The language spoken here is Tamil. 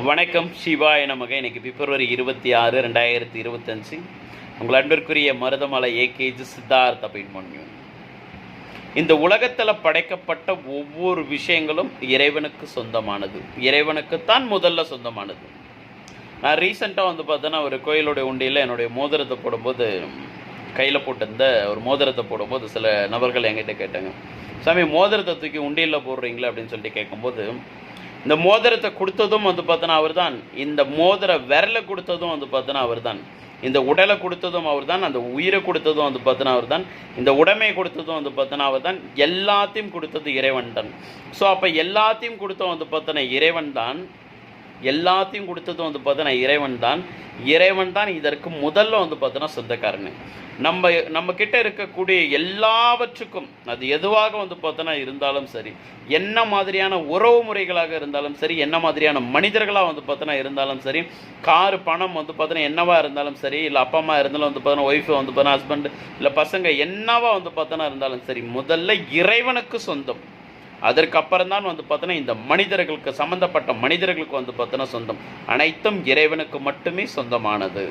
வணக்கம் சிவாய நமக. இன்னைக்கு பிப்ரவரி இருபத்தி ஆறு ரெண்டாயிரத்தி இருபத்தஞ்சு உங்கள் அன்பிற்குரிய மருதமலை ஏகேஜி சித்தார்த்த பின்மன்யு இந்த உலகத்தில் படைக்கப்பட்ட ஒவ்வொரு விஷயங்களும் இறைவனுக்கு சொந்தமானது. இறைவனுக்குத்தான் முதல்ல சொந்தமானது. நான் ரீசெண்டாக வந்து பார்த்தோன்னா ஒரு கோயிலுடைய உண்டியில் என்னுடைய மோதிரத்தை போடும்போது கையில் போட்டிருந்த ஒரு மோதிரத்தை போடும்போது சில நபர்கள் என்கிட்ட கேட்டாங்க சாமி மோதிரத்தை தூக்கி உண்டியலில் போடுறீங்களா? அப்படின்னு சொல்லிட்டு கேட்கும்போது இந்த மோதிரத்தை கொடுத்ததும் வந்து பார்த்தோன்னா அவர் தான் இந்த மோதிர விரலை கொடுத்ததும் வந்து பார்த்தோன்னா அவர் தான் இந்த உடலை கொடுத்ததும் அவர் தான் அந்த உயிரை கொடுத்ததும் வந்து பார்த்தோன்னா அவர் தான் இந்த உடமையை கொடுத்ததும் வந்து பார்த்தோன்னா அவர் தான் எல்லாத்தையும் கொடுத்தது இறைவன் தான். ஸோ அப்போ எல்லாத்தையும் கொடுத்தோம் வந்து பார்த்தோன்னா இறைவன் தான். எல்லாத்தையும் கொடுத்ததும் வந்து பார்த்தோன்னா இறைவன் தான். இறைவன் தான் இதற்கு முதல்ல வந்து பார்த்தோன்னா சொந்தக்காரன். நம்ம நம்ம கிட்ட இருக்கக்கூடிய எல்லாவற்றுக்கும் அது எதுவாக வந்து பார்த்தோன்னா இருந்தாலும் சரி என்ன மாதிரியான உறவு முறைகளாக இருந்தாலும் சரி என்ன மாதிரியான மனிதர்களாக வந்து பார்த்தோன்னா இருந்தாலும் சரி காரு பணம் வந்து பார்த்தோன்னா என்னவா இருந்தாலும் சரி இல்லை அப்பா அம்மா இருந்தாலும் வந்து பார்த்தோன்னா ஒய்ஃபு வந்து பார்த்தோன்னா ஹஸ்பண்ட் இல்லை பசங்க என்னவா வந்து பார்த்தோன்னா இருந்தாலும் சரி முதல்ல இறைவனுக்கு சொந்தம். அதற்கு அப்புறம் தான் வந்து பார்த்தோன்னா இந்த மனிதர்களுக்கு சம்பந்தப்பட்ட மனிதர்களுக்கு வந்து பார்த்தோன்னா சொந்தம். அனைத்தும் இறைவனுக்கு மட்டுமே சொந்தமானது.